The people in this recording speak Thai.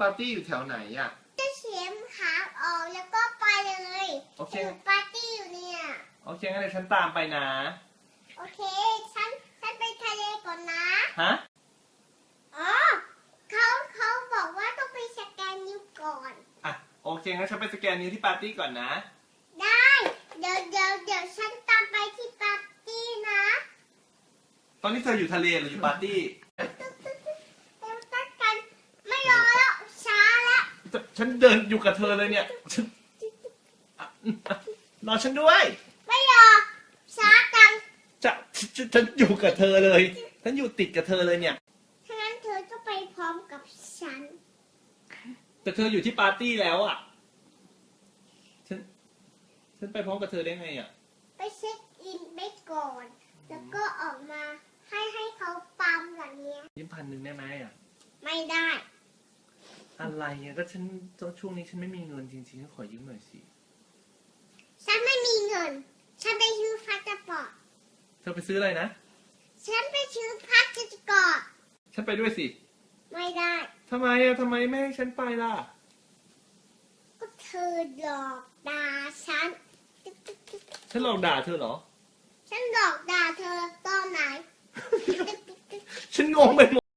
ปาร์ตี้อยู่แถวไหนอะ จะเขียนหาออกแล้วก็ไปเลยโอเคถึงปาร์ตี้อยู่เนี่ย โอเคงั้นเดี๋ยวฉันตามไปนะ โอเค ฉัน ฉันไปทะเลก่อนนะ ฮะ อ๋อเขาเขาบอกว่าต้องไปสแกนนิ้วก่อน อะ โอเคงั้นฉันไปสแกนนิ้วที่ปาร์ตี้ก่อนนะ ได้ เดี๋ยวเดี๋ยวเดี๋ยวฉันตามไปที่ปาร์ตี้นะ ตอนนี้เธออยู่ทะเลหรืออยู่ปาร์ตี้ ตึ๊ดตึ๊ดตึ๊ดตึ๊ดเดี๋ยวตัดกัน ไม่รอแล้วช้าแล้ว ฉันเดินอยู่กับเธอเลยเนี่ยฉันอะอะรอฉันด้วย ไม่รอช้าจังจะฉันฉันอยู่กับเธอเลย ฉันอยู่ติดกับเธอเลยเนี่ย ถ้างั้นเธอก็ไปพร้อมกับฉัน แต่เธออยู่ที่ปาร์ตี้แล้วอะ ฉัน ฉันไปพร้อมกับเธอได้ไงอะ ไปเช็คอินไปก่อน แล้วก็ออกมาให้ให้เขาปั๊มอย่างเงี้ยยิ้มพันหนึ่งได้ไหมอะ ไม่ได้ อะไรอะก็ฉันช่วงนี้ฉันไม่มีเงินจริงๆก็ขอยืมหน่อยสิ ฉันไม่มีเงิน ฉันไปซื้อพาสปอร์ตเธอไปซื้ออะไรนะ ฉันไปซื้อพาสปอร์ตฉันไปด้วยสิ ไม่ได้ทำไมอะทำไมไม่ให้ฉันไปล่ะ ก็เธอหลอกด่าฉัน ฉันลองด่าเธอเหรอ ฉันหลอกด่าเธอตอนไหน ฉันงงไปหมด